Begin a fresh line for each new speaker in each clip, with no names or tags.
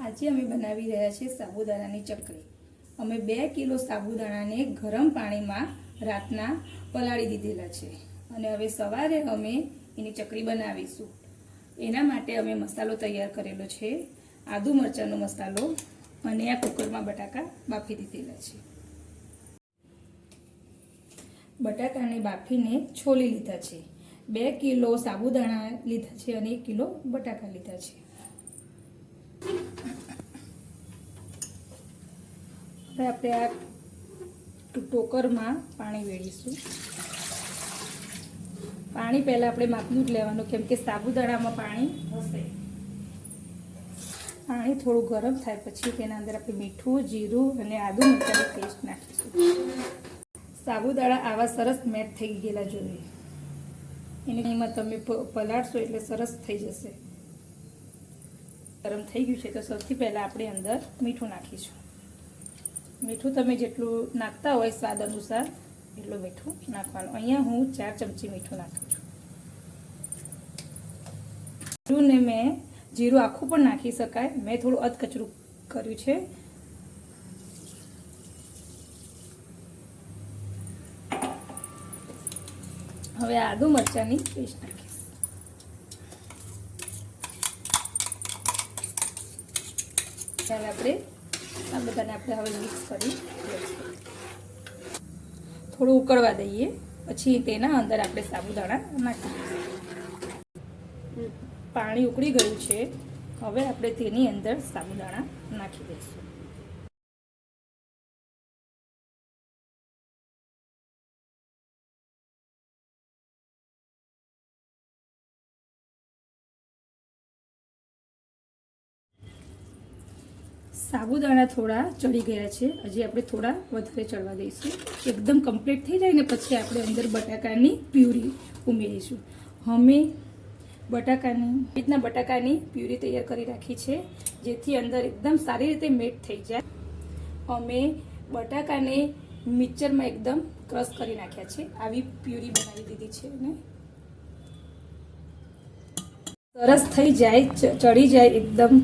આજે અમે બનાવી રહ્યા છીએ સાબુદાણાની ચકરી અમે બે કિલો સાબુદાણાને ગરમ પાણીમાં રાતના પલાળી દીધેલા છે અને હવે સવારે અમે એની ચકરી બનાવીશું. એના માટે અમે મસાલો તૈયાર કરેલો છે. આદુ મરચાંનો મસાલો અને આ કુકરમાં બટાકા બાફી દીધેલા છે. બટાકાને બાફીને છોલી લીધા છે. બે કિલો સાબુદાણા લીધા છે અને એક કિલો બટાકા લીધા છે. હવે આપણે આ ટોકરમાં પાણી વેળીશું. પાણી પહેલાં આપણે માપનું જ લેવાનું, કેમ કે સાબુદાણામાં પાણી હશે. પાણી થોડું ગરમ થાય પછી તેના અંદર આપણે મીઠું, જીરું અને આદુ મરચાંની પેસ્ટ નાખીશું. સાબુદાણા આવા સરસ મેટ થઈ ગયેલા જોઈએ. એમાં તમે પલાળશો એટલે સરસ થઈ જશે. ગરમ થઈ ગયું છે તો સૌથી પહેલાં આપણે અંદર મીઠું નાખીશું. મીઠું તમે જેટલું નાખતા હોય સ્વાદ અનુસાર, એટલું મીઠું નાખવાનું. અહીંયા હું ચાર ચમચી મીઠું નાખું છું. જીરુંને મેં જીરું આખું પણ નાખી શકાય. મેં થોડું અધકચરું કર્યું છે. હવે આદુ મરચાંની પેસ્ટ નાખીશ. ત્યારે આપણે આ બધાને આપણે હવે મિક્સ કરી લઈશું. થોડું ઉકળવા દઈએ. પછી તેના અંદર આપણે સાબુદાણા નાખી દઈશું. પાણી ઉકળી ગયું છે. હવે આપણે તેની અંદર સાબુદાણા નાખી દઈશું. સાબુદાણા થોડા ચડી ગયા છે. હજી આપણે થોડા વધારે ચડવા દઈશું. એકદમ કમ્પ્લીટ થઈ જાય ને પછી આપણે અંદર બટાકાની પ્યુરી ઉમેરીશું. અમે બટાકાની રીતના બટાકાની પ્યુરી તૈયાર કરી રાખી છે, જેથી અંદર એકદમ સારી રીતે મેટ થઈ જાય. અમે બટાકાને મિક્સરમાં એકદમ ક્રશ કરી નાખ્યા છે. આવી પ્યુરી બનાવી દીધી છે ને સરસ થઈ જાય ચડી જાય એકદમ.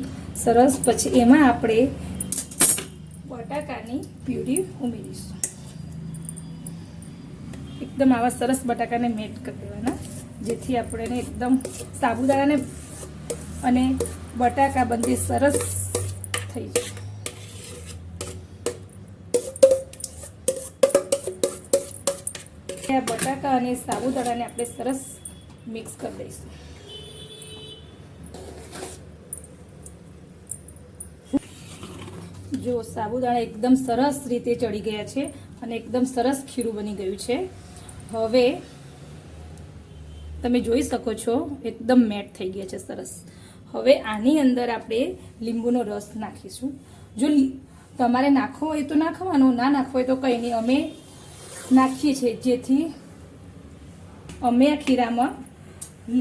સરસ. પછી એમાં આપણે બટાકાની પ્યુરી ઉમેરીશું. એકદમ આવા સરસ બટાકાને મેટ કરી દેવાના, જેથી આપણે એકદમ સાબુદાણાને અને બટાકા બંને સરસ થઈ જાય. બટાકા અને સાબુદાણાને આપણે સરસ મિક્સ કરી દઈશું. જો સાબુદાણા એકદમ સરસ રીતે ચડી ગયા છે અને એકદમ સરસ ખીરું બની ગયું છે. હવે તમે જોઈ શકો છો, એકદમ મેટ થઈ ગયા છે, સરસ. હવે આની અંદર આપણે લીંબુનો રસ નાખીશું. જો તમારે નાખવો હોય તો નાખવાનો, ના નાખવો હોય તો કંઈ નહીં. અમે નાખીએ છીએ જેથી અમે આ ખીરામાં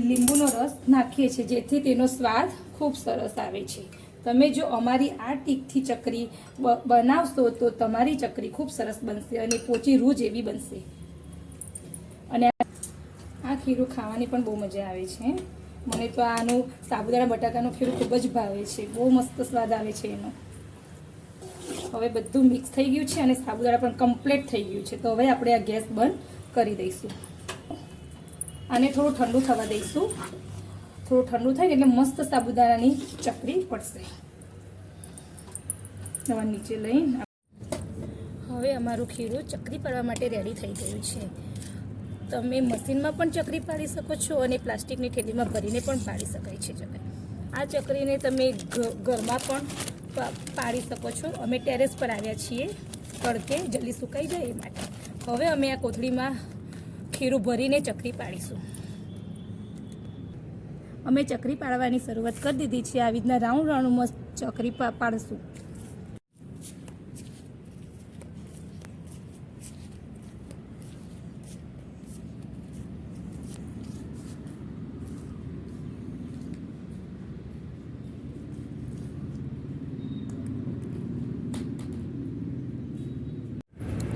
લીંબુનો રસ નાખીએ છીએ જેથી તેનો સ્વાદ ખૂબ સરસ આવે છે. તમે જો અમારી આ ટીકથી ચકરી બનાવશો તો તમારી ચકરી ખૂબ સરસ બનશે અને પોચી રૂ જેવી બનશે. અને આ ખીરું ખાવાની પણ બહુ મજા આવે છે. મને તો આનું સાબુદાણા બટાકાનું ખીરું ખૂબ જ ભાવે છે. બહુ મસ્ત સ્વાદ આવે છે એનો. હવે બધું મિક્સ થઈ ગયું છે અને સાબુદાણા પણ કમ્પ્લીટ થઈ ગયું છે. તો હવે આપણે આ ગેસ બંધ કરી દઈશું. આને થોડું ઠંડુ થવા દઈશું. થોડું ઠંડુ થાય એટલે મસ્ત સાબુદાણાની ચકરી પડશે. હવે નીચે લઈને હવે અમારું ખીરું ચકરી પાડવા માટે રેડી થઈ ગયું છે. તમે મશીનમાં પણ ચકરી પાડી શકો છો અને પ્લાસ્ટિકની થેલીમાં ભરીને પણ પાડી શકાય છે ચકરી. આ ચકરીને તમે ઘરમાં પણ પાડી શકો છો. અમે ટેરેસ પર આવ્યા છીએ. તડકે જલ્દી સુકાઈ જાય એ માટે. હવે અમે આ કોથળીમાં ખીરું ભરીને ચકરી પાડીશું. અમે ચકરી પાડવાની શરૂઆત કરી દીધી છે. આવી રીતના રાઉન્ડ રાઉન્ડમાં ચકરી પા- પાડશું.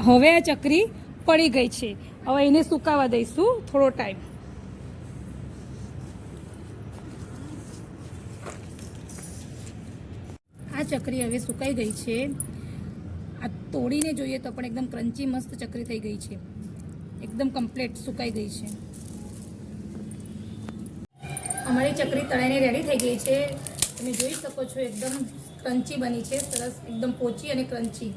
હવે આ ચકરી પડી ગઈ છે. હવે એને સુકાવા દઈશું થોડો ટાઈમ. ચકરી હવે સુકાઈ ગઈ છે. આ તોડીને જોઈએ તો પણ એકદમ ક્રન્ચી મસ્ત ચકરી થઈ ગઈ છે. એકદમ કમ્પ્લીટ સુકાઈ ગઈ છે. અમારી ચકરી તળાઈને રેડી થઈ ગઈ છે. તમે જોઈ શકો છો, એકદમ ક્રન્ચી બની છે. સરસ, એકદમ પોચી અને ક્રન્ચી